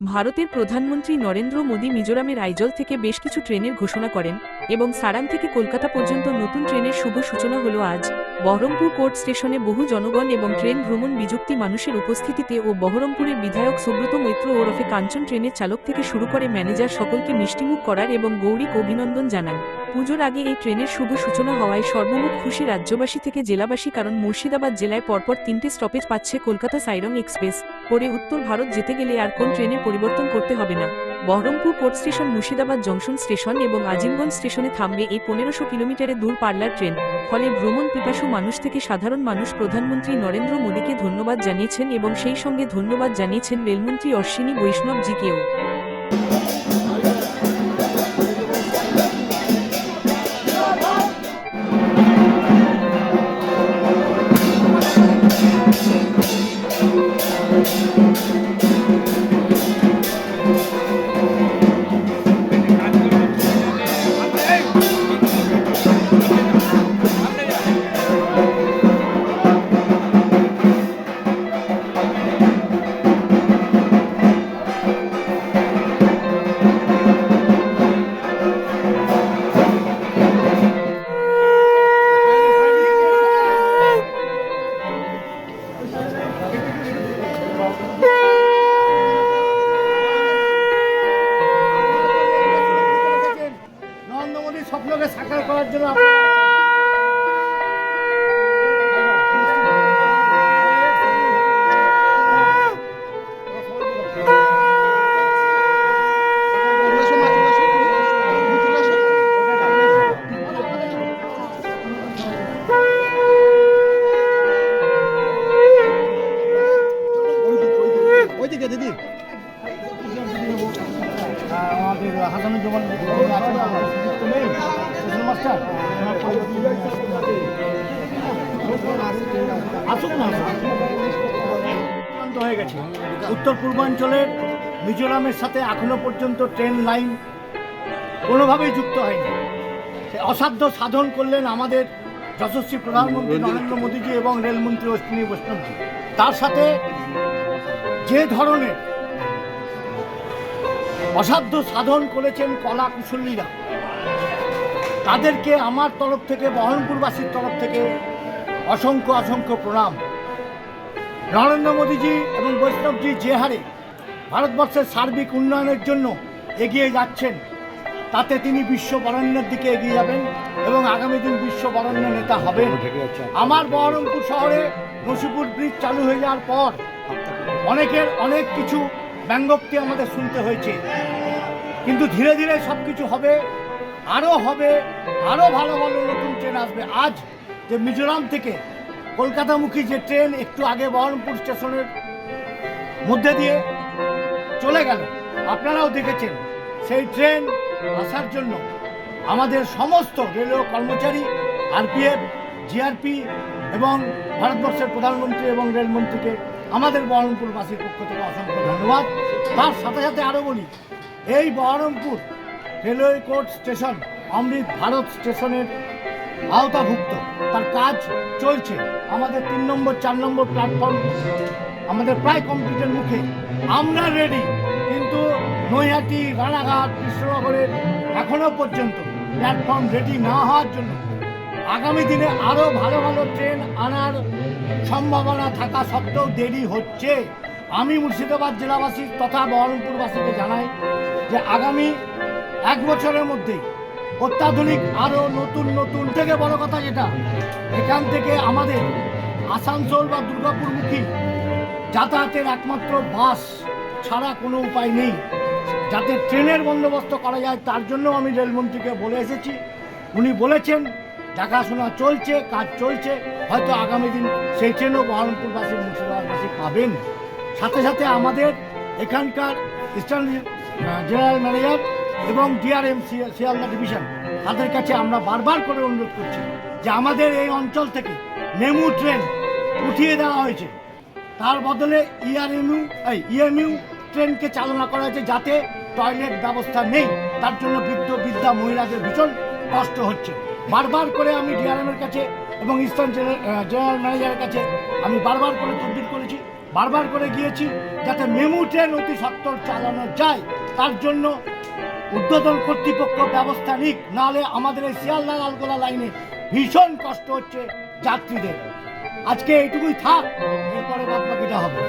ভারতের প্রধানমন্ত্রী নরেন্দ্র মোদী মিজোরামের আইজল থেকে বেশ কিছু ট্রেনের ঘোষণা করেন এবং সারাং থেকে কলকাতা পর্যন্ত নতুন ট্রেনের শুভ সূচনা হল আজ। বহরমপুর কোর্ট স্টেশনে বহু জনগণ এবং ট্রেন ভ্রমণ বিযুক্তি মানুষের উপস্থিতিতে ও বহরমপুরের বিধায়ক সুব্রত মৈত্র ওরফে কাঞ্চন ট্রেনের চালক থেকে শুরু করে ম্যানেজার সকলকে মিষ্টিমুখ করার এবং গৌরিক অভিনন্দন জানান। পুজোর আগে এই ট্রেনের শুভ সূচনা হওয়ায় সর্বমুখ খুশি রাজ্যবাসী থেকে জেলাবাসী কারণ মুর্শিদাবাদ জেলায় পরপর তিনটে স্টপেজ পাচ্ছে কলকাতা সাইরং এক্সপ্রেস। পরে উত্তর ভারত যেতে গেলে আর কোন ট্রেনে পরিবর্তন করতে হবে না। Baharampur court station, Murshidabad junction station এবং আজিমগঞ্জ স্টেশনে থামবে এই পনেরোশো কিলোমিটারে দূর পার্লার ট্রেন। ফলে ভ্রমণ পিপাসু মানুষ থেকে সাধারণ মানুষ প্রধানমন্ত্রী নরেন্দ্র মোদীকে ধন্যবাদ জানিয়েছেন এবং সেই সঙ্গে ধন্যবাদ জানিয়েছেন রেলমন্ত্রী অশ্বিনী বৈষ্ণবজিকেও। ওইদিকে দিদি। হয়ে গেছে। উত্তর পূর্বাঞ্চলের মিজোরামের সাথে এখনও পর্যন্ত ট্রেন লাইন কোনোভাবেই যুক্ত হয়নি। অসাধ্য সাধন করলেন আমাদের যশস্বী প্রধানমন্ত্রী নরেন্দ্র মোদীজি এবং রেলমন্ত্রী অশ্বিনী বৈষ্ণবজি। তার সাথে যে ধরনের অসাধ্য সাধন করেছেন কলা কুশলীরা তাদেরকে আমার তরফ থেকে বহরমপুরবাসীর তরফ থেকে অসংখ্য অসংখ্য প্রণাম। নরেন্দ্র মোদীজি এবং বৈষ্ণবজি যে হারে ভারতবর্ষের সার্বিক উন্নয়নের জন্য এগিয়ে যাচ্ছেন তাতে তিনি বিশ্ব বরেণ্যের দিকে এগিয়ে যাবেন এবং আগামী দিন বিশ্ব বরেণ্য নেতা হবেন। আমার বহরমপুর শহরে নসিপুর ব্রিজ চালু হয়ে যাওয়ার পর অনেকের অনেক কিছু ব্যঙ্গোক্তি আমাদের শুনতে হয়েছে। কিন্তু ধীরে ধীরে সব কিছু হবে আরও হবে আরও ভালো ভালো নতুন ট্রেন আসবে। আজ যে মিজোরাম থেকে কলকাতামুখী যে ট্রেন একটু আগে বহরমপুর স্টেশনের মধ্যে দিয়ে চলে গেল, আপনারাও দেখেছেন, সেই ট্রেন আসার জন্য আমাদের সমস্ত রেলওয়ে কর্মচারী, আরপিএফ, জিআরপি এবং ভারতবর্ষের প্রধানমন্ত্রী এবং রেলমন্ত্রীকে আমাদের বহরমপুরবাসীর পক্ষ থেকে অসংখ্য ধন্যবাদ। তার সাথে সাথে আরও বলি, এই Baharampur railway court station Amrit Bharat স্টেশনের আওতাভুক্ত। তার কাজ চলছে আমাদের তিন নম্বর, চার নম্বর প্ল্যাটফর্ম আমাদের প্রায় কমপ্লিটের মুখে। আমরা রেডি কিন্তু নৈহাটি, রানাঘাট, কৃষ্ণনগরের এখনও পর্যন্ত প্ল্যাটফর্ম রেডি না হওয়ার জন্য আগামী দিনে আরও ভালো ভালো ট্রেন আনার সম্ভাবনা থাকা সত্ত্বেও দেরি হচ্ছে। আমি মুর্শিদাবাদ জেলাবাসী তথা বহরমপুরবাসীকে জানাই যে আগামী এক বছরের মধ্যে অত্যাধুনিক আরও নতুন নতুন থেকে বড় কথা যেটা, এখান থেকে আমাদের আসানসোল বা দুর্গাপুরমুখী যাতায়াতের একমাত্র বাস ছাড়া কোনো উপায় নেই। যাতে ট্রেনের বন্দোবস্ত করা যায়, তার জন্য আমি রেলমন্ত্রীকে বলে এসেছি। উনি বলেছেন দেখাশোনা চলছে, কাজ চলছে। হয়তো আগামী দিন সেই ট্রেনও বহরমপুরবাসী, মুর্শিদাবাদবাসী পাবেন। সাথে সাথে আমাদের এখানকার ইস্টার্ন জেনারেল ম্যানেজার এবং ডিআরএম শিয়ালদা ডিভিশন, তাদের কাছে আমরা বারবার করে অনুরোধ করছি যে আমাদের এই অঞ্চল থেকে নেমু ট্রেন উঠিয়ে দেওয়া হয়েছে। তার বদলে ইআরএমইউ, এই ইএমইউ ট্রেনকে চালনা করা হয়েছে যাতে টয়লেট ব্যবস্থা নেই। তার জন্য বৃদ্ধ, বৃদ্ধা মহিলাদের ভীষণ কষ্ট হচ্ছে। বারবার করে আমি ডিআরএমের কাছে এবং ইস্টার্ন জেনারেল ম্যানেজারের কাছে আমি বারবার করে তদবির করেছি, বারবার করে গিয়েছি যাতে মেমু ট্রেন অতি সত্তর চালানো যায়। তার জন্য উদ্বোধন কর্তৃপক্ষ ব্যবস্থা নিক, নাহলে আমাদের এই শিয়ালদা লালগোলা লাইনে ভীষণ কষ্ট হচ্ছে যাত্রীদের। আজকে এইটুকুই থাক, এরপরে বাদ বাকিটা হবে।